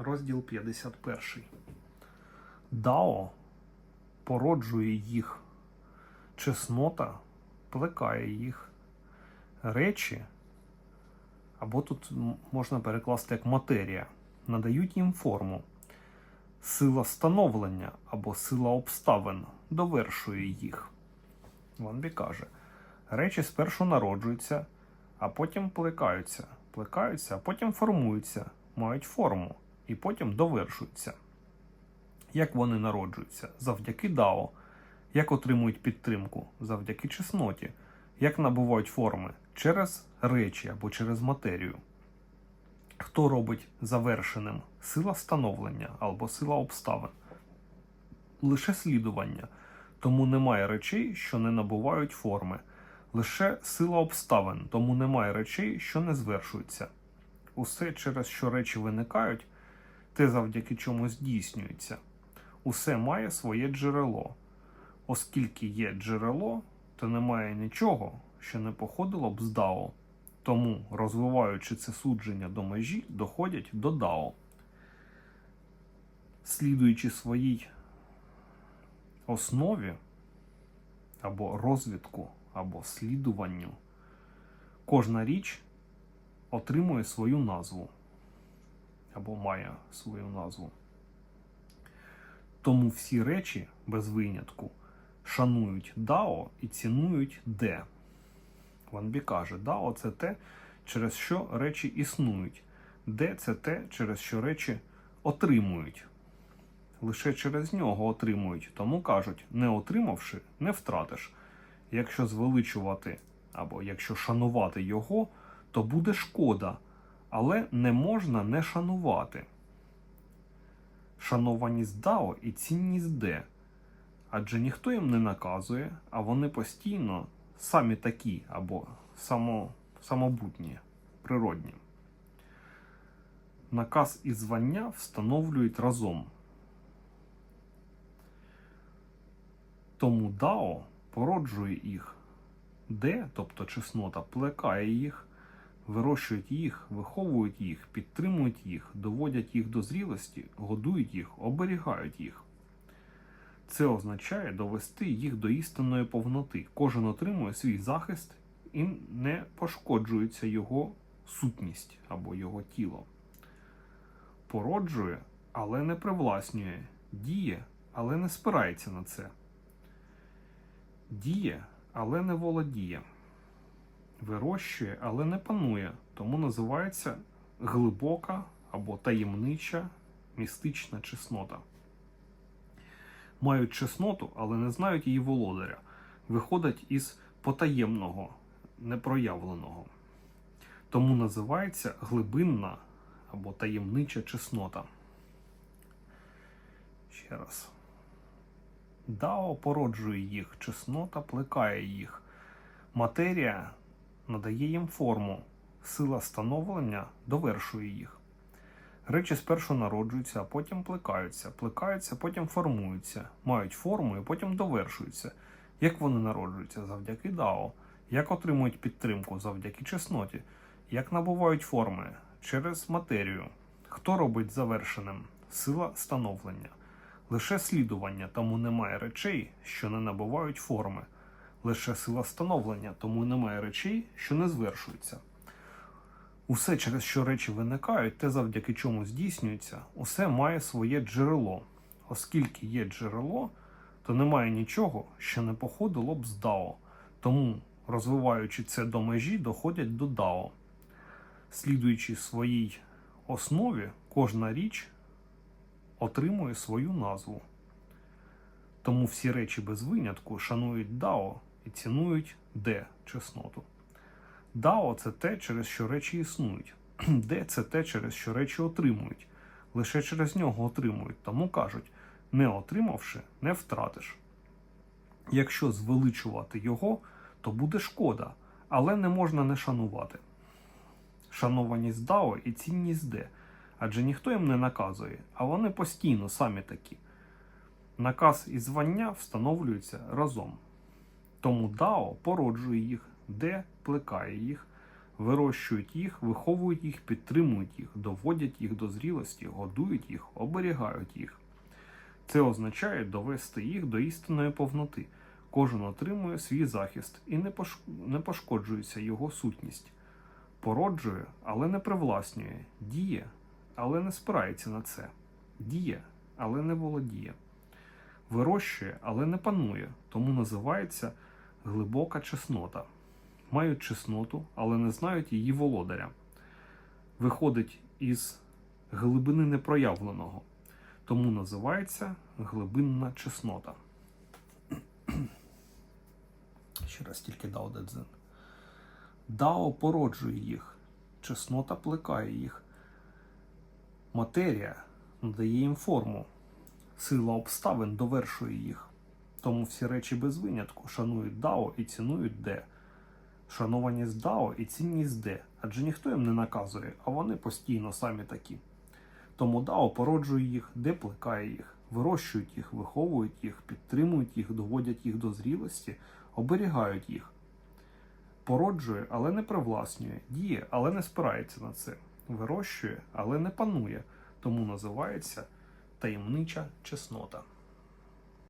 Розділ 51. Дао породжує їх. Чеснота плекає їх. Речі, або тут можна перекласти як матерія, надають їм форму. Сила становлення або сила обставин довершує їх. Ванбі каже: речі спершу народжуються, а потім плекаються, плекаються, а потім формуються, мають форму і потім довершуються. Як вони народжуються? Завдяки дао. Як отримують підтримку? Завдяки чесноті. Як набувають форми? Через речі або через матерію. Хто робить завершеним? Сила становлення або сила обставин. Лише слідування. Тому немає речей, що не набувають форми. Лише сила обставин, тому немає речей, що не звершуються. Усе, через що речі виникають, те завдяки чому здійснюється. Усе має своє джерело. Оскільки є джерело, то немає нічого, що не походило б з Дао. Тому, розвиваючи це судження до межі, доходять до Дао. Слідуючи своїй основі або розвитку, або слідуванню, кожна річ отримує свою назву або має свою назву. Тому всі речі без винятку шанують Дао і цінують Де. Ванбі каже, Дао це те, через що речі існують, де це те, через що речі отримують. Лише через нього отримують, тому кажуть, не отримавши, не втратиш. Якщо звеличувати або якщо шанувати його, то буде шкода, але не можна не шанувати. Шанованість Дао і цінність Де. Адже ніхто їм не наказує, а вони постійно самі такі або само, самобутні, природні. Наказ і звання встановлюють разом. Тому Дао породжує їх, де, тобто чеснота, плекає їх, вирощують їх, виховують їх, підтримують їх, доводять їх до зрілості, годують їх, оберігають їх. Це означає довести їх до істинної повноти. Кожен отримує свій захист і не пошкоджується його сутність або його тіло. Породжує, але не привласнює, діє, але не спирається на це. Діє, але не володіє. Вирощує, але не панує, тому називається глибока або таємнича містична чеснота мають чесноту, але не знають її володаря, виходять із потаємного, непроявленого. Тому називається глибинна або таємнича чеснота. Ще раз. Дао породжує їх, чеснота плекає їх. Матерія надає їм форму, сила становлення довершує їх. Речі спершу народжуються, а потім плекаються, плекаються, потім формуються, мають форму і потім довершуються. Як вони народжуються? Завдяки Дао. Як отримують підтримку завдяки чесноті, як набувають форми через матерію. Хто робить завершеним? Сила становлення. Лише слідування, тому немає речей, що не набувають форми. Лише сила становлення, тому немає речей, що не звершуються. Усе, через що речі виникають, те завдяки чому здійснюється, усе має своє джерело. Оскільки є джерело, то немає нічого, що не походило б з Дао. Тому, розвиваючи це до межі, доходять до Дао. Слідуючи своїй основі, кожна річ отримує свою назву. Тому всі речі без винятку шанують Дао і цінують Де чесноту. Дао це те, через що речі існують. Де це те, через що речі отримують. Лише через нього отримують. Тому кажуть, не отримавши, не втратиш. Якщо звеличувати його, то буде шкода, але не можна не шанувати. Шанованість Дао і цінність де, адже ніхто їм не наказує, а вони постійно самі такі. Наказ і звання встановлюються разом. Тому Дао породжує їх, де плекає їх, вирощують їх, виховують їх, підтримують їх, доводять їх до зрілості, годують їх, оберігають їх. Це означає довести їх до істинної повноти. Кожен отримує свій захист і не, пошкоджується його сутність. Породжує, але не привласнює, діє, але не спирається на це, діє, але не володіє, вирощує, але не панує, тому називається глибока чеснота. Мають чесноту, але не знають її володаря. Виходить із глибини непроявленого, тому називається глибинна чеснота. Ще раз тільки дао дедзин. Дао породжує їх, чеснота плекає їх. Матерія надає їм форму, сила обставин довершує їх. Тому всі речі без винятку шанують Дао і цінують Де. Шанованість Дао і цінність Де, адже ніхто їм не наказує, а вони постійно самі такі. Тому Дао породжує їх, де плекає їх, вирощують їх, виховують їх, підтримують їх, доводять їх до зрілості, оберігають їх. Породжує, але не привласнює, діє, але не спирається на це, вирощує, але не панує, тому називається таємнича чеснота.